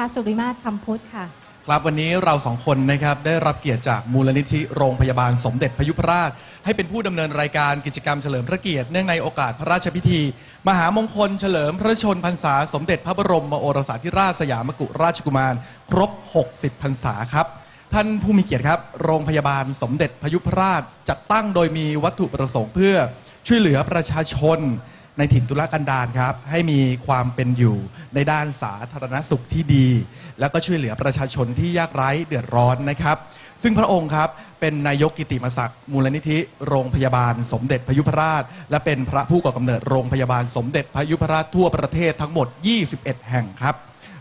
คะสุริมาศคำพุทธค่ะ ครับวันนี้เราสองคนนะครับได้รับเกียรติจากมูลนิธิโรงพยาบาลสมเด็จพยุพราช ให้เป็นผู้ดำเนินรายการกิจกรรมเฉลิมพระเกียรติเนื่องในโอกาสพระราชพิธี มหามงคลเฉลิมพระชนพรรษา สมเด็จพระบรมโอรสาธิราชสยามกุฎราชกุมาร ครบ 60 พรรษาครับ ท่านผู้มีเกียรติครับ โรงพยาบาลสมเด็จพยุพราชจัดตั้งโดยมีวัตถุประสงค์เพื่อช่วยเหลือประชาชน ในถิ่นทุรกันดารครับ ให้มีความเป็นอยู่ในด้านสาธารณสุขที่ดี แล้วก็ช่วยเหลือประชาชนที่ยากไร้เดือดร้อนนะครับ ซึ่งพระองค์ครับเป็นนายกกิติมศักดิ์มูลนิธิโรงพยาบาลสมเด็จพยุพราช และเป็นพระผู้ก่อกำเนิดโรงพยาบาลสมเด็จพยุพราชทั่วประเทศทั้งหมด 21 แห่งครับ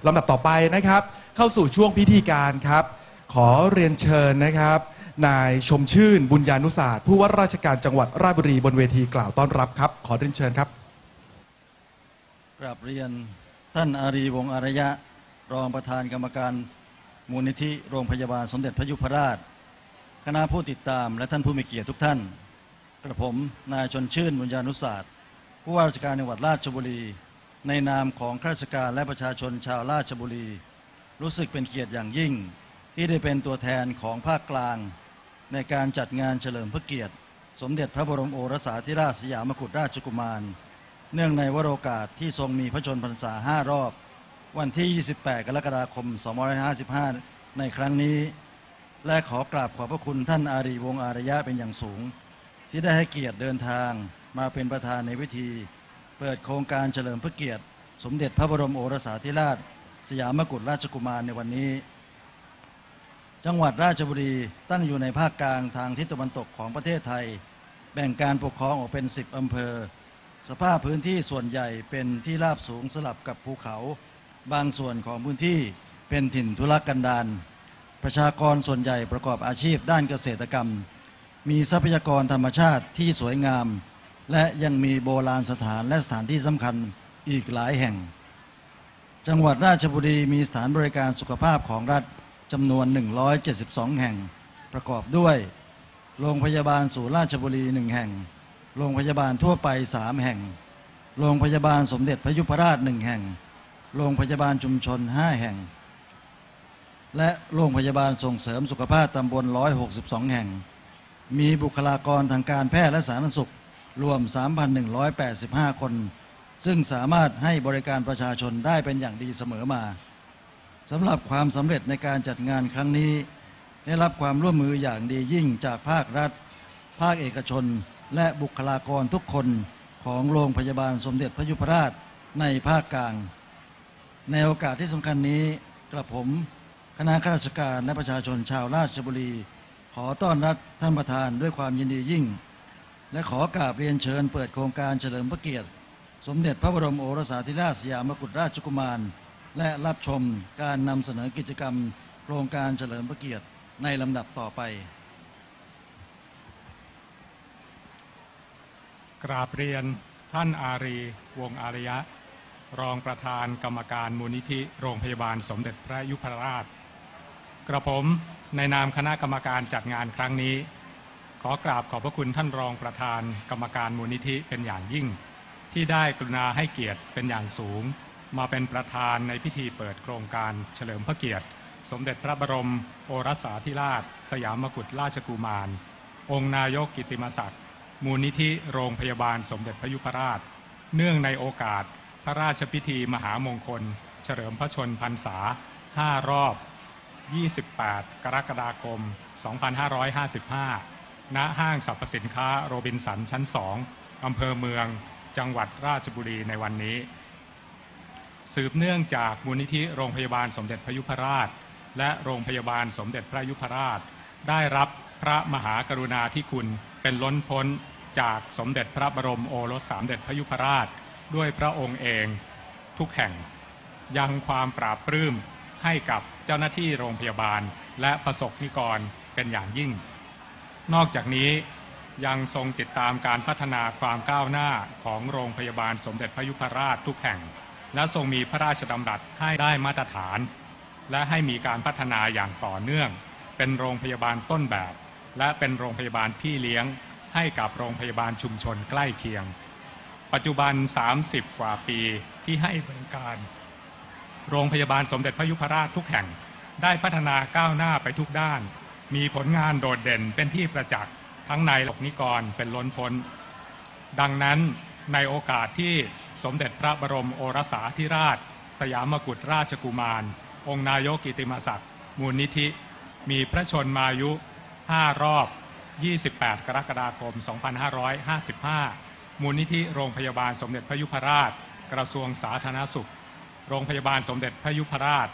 ลำดับต่อไปนะครับ เข้าสู่ช่วงพิธีการครับ ขอเรียนเชิญนะครับนายชมชื่นบุญญานุศาสตร์ผู้ว่าราชการจังหวัดราชบุรีบนเวทีกล่าวต้อนรับครับ ขอเรียนเชิญครับ กราบเรียนท่านอารีวงอารยะ รองประธานกรรมการมูลนิธิโรงพยาบาลสมเด็จพระยุพราช คณะผู้ติดตามและท่านผู้มีเกียรติทุกท่าน กระผมนายชนชื่นบุญญานุศาสตร์ผู้ว่าราชการจังหวัดราชบุรี ในนามของข้าราชการและประชาชนชาวราชบุรี รู้สึกเป็นเกียรติอย่างยิ่ง ที่ได้เป็นตัวแทนของภาคกลาง ในการจัดงานเฉลิมพระเกียรติ สมเด็จพระบรมโอรสาธิราชสยามกุฎราชกุมาร เนื่องในวโรกาสที่ทรงมีพระชนพรรษา5รอบ วันที่ 28 กรกฎาคม 2555 ในครั้งนี้ และขอกราบขอบพระคุณท่านอารีวงอารยะเป็นอย่างสูง ที่ได้ให้เกียรติเดินทางมาเป็นประธานในพิธี เปิดโครงการเฉลิมพระเกียรติ สมเด็จพระบรมโอรสาธิราช สยามกุฎราชกุมารในวันนี้ จังหวัดราชบุรีตั้งอยู่ในภาคกลางทางทิศตะวันตกของประเทศไทย แบ่งการปกครองออกเป็น 10 อำเภอ สภาพพื้นที่ส่วนใหญ่เป็นที่ราบสูงสลับกับภูเขา บางส่วนของพื้นที่เป็นถิ่นทุรกันดารประชากรส่วนใหญ่ประกอบอาชีพด้านเกษตรกรรม มีทรัพยากรธรรมชาติที่สวยงาม และยังมีโบราณสถานและสถานที่สำคัญอีกหลายแห่ง จังหวัดราชบุรีมีสถานบริการสุขภาพของรัฐจำนวน 172 แห่ง ประกอบด้วย โรงพยาบาลศูนย์ราชบุรีหนึ่งแห่ง โรงพยาบาลทั่วไป3แห่ง โรงพยาบาลสมเด็จพระยุพราชหนึ่งแห่ง โรงพยาบาลชุมชน5แห่ง และโรงพยาบาลส่งเสริมสุขภาพตำบล162แห่ง มีบุคลากรทางการแพทย์และสาธารณสุขรวม 3,185 คน ซึ่งสามารถให้บริการประชาชนได้เป็นอย่างดีเสมอมาสำหรับความสำเร็จในการจัดงานครั้งนี้ ได้รับความร่วมมืออย่างดียิ่งจากภาครัฐ ภาคเอกชน และบุคลากรทุกคนของโรงพยาบาลสมเด็จพระยุพราชในภาคกลาง ในโอกาสที่สำคัญนี้กระผมคณะข้าราชการและประชาชนชาวราชบุรี ขอต้อนรับท่านประธานด้วยความยินดียิ่ง และขอกราบเรียนเชิญเปิดโครงการเฉลิมพระเกียรติ สมเด็จพระบรมโอรสาธิราชสยามกุฎราชกุมาร และรับชมการนำเสนอกิจกรรม โครงการเฉลิมพระเกียรติในลำดับต่อไป กราบเรียนท่านอารีวงอารยะ รองประธานกรรมการมูลนิธิโรงพยาบาลสมเด็จพระยุพราช กระผมในนามคณะกรรมการจัดงานครั้งนี้ ขอกราบขอบพระคุณท่านรองประธานกรรมการมูลนิธิเป็นอย่างยิ่ง ที่ได้กรุณาให้เกียรติเป็นอย่างสูง มาเป็นประธานในพิธีเปิดโครงการเฉลิมพระเกียรติ สมเด็จพระบรม โอรสาธิราช สยามกุฎราชกุมาร องค์นายกกิติมศักดิ์ มูลนิธิโรงพยาบาลสมเด็จพระยุพราช เนื่องในโอกาสพระราชพิธีมหามงคล เฉลิมพระชนพรรษา 5 รอบ 28 กรกฎาคม 2555 ณ ห้างสรรพสินค้าโรบินสันชั้น 2 อำเภอเมือง จังหวัดราชบุรีในวันนี้ สืบเนื่องจากมูลนิธิโรงพยาบาลสมเด็จพระยุพราช และโรงพยาบาลสมเด็จพระยุพราช ได้รับพระมหากรุณาธิคุณ เป็นล้นพ้นจากสมเด็จพระบรมโอรสสามเด็จพระยุพราช ด้วยพระองค์เองทุกแห่ง ยังความปราบปลื้มให้กับเจ้าหน้าที่โรงพยาบาลและประสบนิกรเป็นอย่างยิ่ง นอกจากนี้ยังทรงติดตามการพัฒนาความก้าวหน้าของโรงพยาบาลสมเด็จพระยุพราชทุกแห่ง และทรงมีพระราชดำรัสให้ได้มาตรฐาน และให้มีการพัฒนาอย่างต่อเนื่อง เป็นโรงพยาบาลต้นแบบ และเป็นโรงพยาบาลพี่เลี้ยงให้กับโรงพยาบาลชุมชนใกล้เคียง ปัจจุบัน 30 กว่าปีที่ให้บริการ โรงพยาบาลสมเด็จพระยุพราชทุกแห่งได้พัฒนาก้าวหน้าไปทุกด้าน มีผลงานโดดเด่นเป็นที่ประจักษ์ทั้งในหลกนิกรเป็นล้นพ้น ดังนั้นในโอกาสที่สมเด็จพระบรมโอรสาธิราช สยามกุฎราชกุมาร องค์นายกกิติมศักดิ์มูลนิธิ มีพระชนมายุ 5 รอบ 28 กรกฎาคม 2555 มูลนิธิโรงพยาบาลสมเด็จพระยุพราช กระทรวงสาธารณสุข โรงพยาบาลสมเด็จพระยุพราช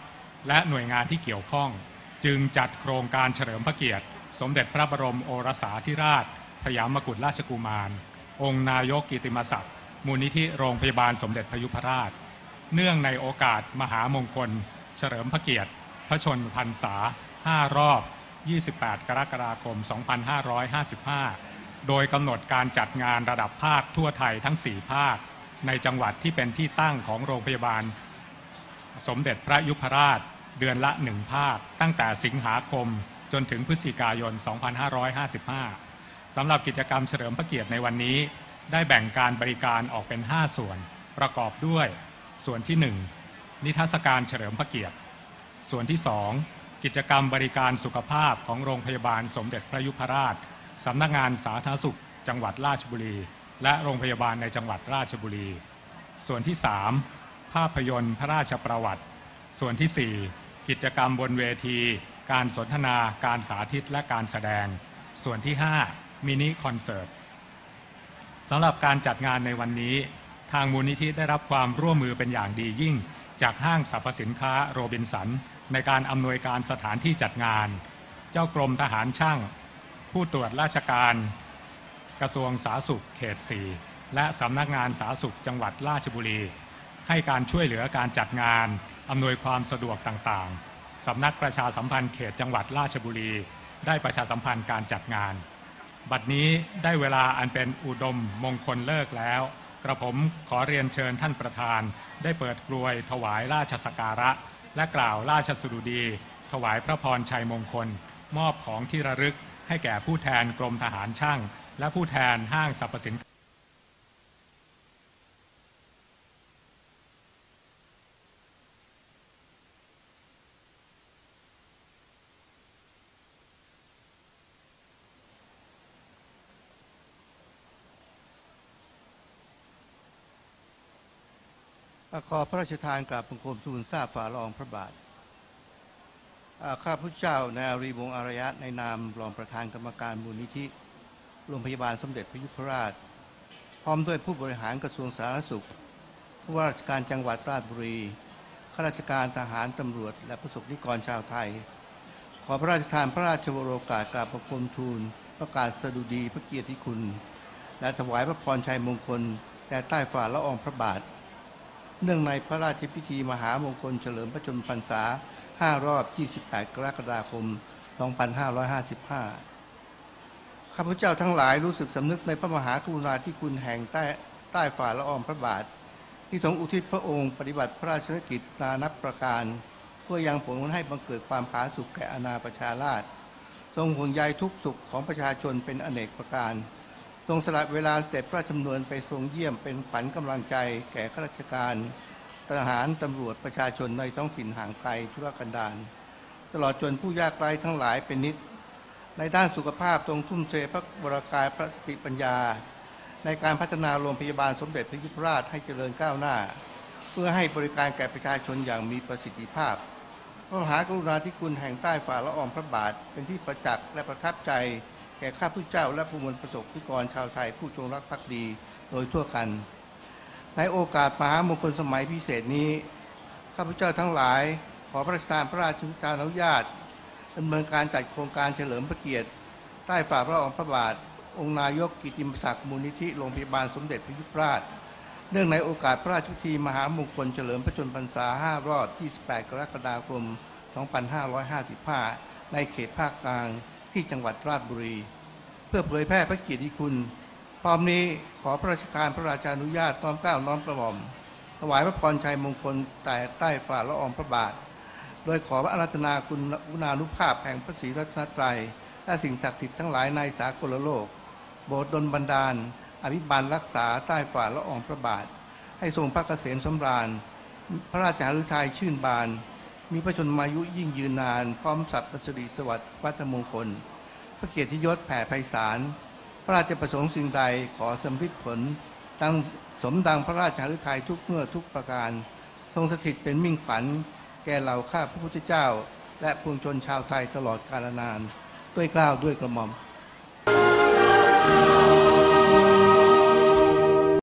และหน่วยงานที่เกี่ยวข้อง จึงจัดโครงการเฉลิมพระเกียรติ สมเด็จพระบรมโอรสาธิราช สยามกุฎราชกุมาร องค์นายกกิติมศักดิ์มูลนิธิโรงพยาบาลสมเด็จพระยุพราช เนื่องในโอกาสมหามงคล เฉลิมพระเกียรติ พระชนพรรษา 5 รอบ 28 กรกฎาคม 2555 โดยกำหนดการจัดงานระดับภาคทั่วไทยทั้ง 4 ภาค ในจังหวัดที่เป็นที่ตั้งของโรงพยาบาล สมเด็จพระยุพราช เดือนละหนึ่งภาค ตั้งแต่สิงหาคมจนถึงพฤศจิกายน 2555 สำหรับกิจกรรมเฉลิมพระเกียรติในวันนี้ ได้แบ่งการบริการออกเป็น 5 ส่วน ประกอบด้วย ส่วนที่ 1 นิทรรศการเฉลิมพระเกียรติ ส่วนที่ 2 กิจกรรมบริการสุขภาพของโรงพยาบาลสมเด็จพระยุพราชสำนักงานสาธารณสุข จังหวัดราชบุรี และโรงพยาบาลในจังหวัดราชบุรี ส่วนที่ 3 ภาพยนตร์พระราชประวัติ ส่วนที่ 4 กิจกรรมบนเวที การสนทนาการสาธิตและการแสดง ส่วนที่ 5 มินิคอนเสิร์ตสำหรับการจัดงานในวันนี้ ทางมูลนิธิได้รับความร่วมมือเป็นอย่างดียิ่ง จากห้างสรรพสินค้าโรบินสัน ในการอำนวยการสถานที่จัดงาน เจ้ากรมทหารช่าง ผู้ตรวจราชการ กระทรวงสาธารณสุขเขต 4 และสำนักงานสาธารณสุขจังหวัดราชบุรี ให้การช่วยเหลือการจัดงานอำนวยความสะดวกต่างๆ สำนักประชาสัมพันธ์เขตจังหวัดราชบุรี ได้ประชาสัมพันธ์การจัดงาน บัดนี้ได้เวลาอันเป็นอุดมมงคลเลิกแล้ว กระผมขอเรียนเชิญท่านประธาน ได้เปิดกรวยถวายราชสกการะ และกล่าวราชสดุดี ถวายพระพรชัยมงคล มอบของที่ระลึกให้แก่ผู้แทนกรมทหารช่าง และผู้แทนห้างสรรพสินค้า ขอพระราชทานกราบบังคมทูลทราบฝ่าละอองพระบาทข้าพระเจ้านายอรีวงอารยะในนามรองประธานกรรมการมูลนิธิโรงพยาบาลสมเด็จพระยุพราช พร้อมด้วยผู้บริหารกระทรวงสาธารณสุข ผู้ว่าราชการจังหวัดราชบุรี ข้าราชการทหารตำรวจ และประสบนิกรชาวไทย ขอพระราชทานพระราชวโรกาสกราบบังคมทูล ประกาศสดุดีพระเกียรติคุณ และถวายพระพรชัยมงคลแด่ใต้ฝ่าละอองพระบาท เนื่องในพระราชพิธีมหามงคลเฉลิมพระชนมพรรษา 5 รอบ 28 กรกฎาคม 2555 ข้าพเจ้าทั้งหลายรู้สึกสำนึกในพระมหากรุณาธิคุณแห่งใต้ใต้ฝ่าละอองพระบาท ที่ทรงอุทิศพระองค์ปฏิบัติพระราชกิจนานับประการ เพื่อยังผลให้บังเกิดความผาสุกแก่อาณาประชาราษฎรทรงห่วงใยทุกสุขของประชาชนเป็นอเนกประการ ทรงสละเวลาเสด็จพระราชดำเนินไปทรงเยี่ยมเป็นขวัญกำลังใจแก่ข้าราชการทหารตำรวจประชาชนในท้องถิ่นห่างไกลทุรกันดารตลอดจนผู้ยากไร้ทั้งหลายเป็นนิด ในด้านสุขภาพทรงทุ่มเทพระบรากายพระสติปัญญา ในการพัฒนาโรงพยาบาลสมเด็จพระยุพราชให้เจริญก้าวหน้า เพื่อให้บริการแก่ประชาชนอย่างมีประสิทธิภาพพระมหากรุณาธิคุณแห่งใต้ฝ่าละอองพระบาทเป็นที่ประจักษ์และประทับใจ แก่ข้าพุทธเจ้าและผู้มวลประสบนิกรชาวไทยผู้จงรักภักดีโดยทั่วกัน ในโอกาสมหามงคลสมัยพิเศษนี้ ข้าพเจ้าทั้งหลาย ขอพระราชทานพระราชทานอนุญาตดำเนินการจัดโครงการเฉลิมพระเกียรติ ใต้ฝ่าพระอองพระบาท องค์นายกกิติมศักดิ์มูลนิธิโรงพยาบาลสมเด็จพระยุพราช เนื่องในโอกาสพระราชพิธีมหามงคลเฉลิมพระชนมพรรษา 5 รอบ28 กรกฎาคม 2555 ในเขตภาคกลาง ที่จังหวัดราชบุรี เพื่อเผยแพร่พระเกียรติคุณพร้อมนี้ขอพระราชทานพระราชานุญาตน้อมเกล้าน้อมกระหม่อมถวายพระพรชัยมงคลแต่ใต้ฝ่าละอองพระบาท โดยขอพระอารัธนาคุณอุณานุภาพแห่งพระศรีรัตนตรัย และสิ่งศักดิ์สิทธิ์ทั้งหลายในสากลโลก โบสถ์ดลบันดาล อภิบาลรักษาใต้ฝ่าละอองพระบาท ให้ทรงพระเกษมสำราญ พระราชหฤทัยชื่นบาน มีพระชนมายุยิ่งยืนนาน พร้อมสัพพสิริสวัสดิ์วัฒมงคล พระเกียรติยศแผ่ไพศาล พระราชประสงค์สิ่งใดขอสำฤทธิ์ผลดังสมดังพระราชหฤทัยทุกเมื่อทุกประการ ทรงสถิตเป็นมิ่งขวัญแก่เหล่าข้าพระพุทธเจ้า และปวงชนชาวไทยตลอดกาลนาน ด้วยกล้าวด้วยกระหม่อม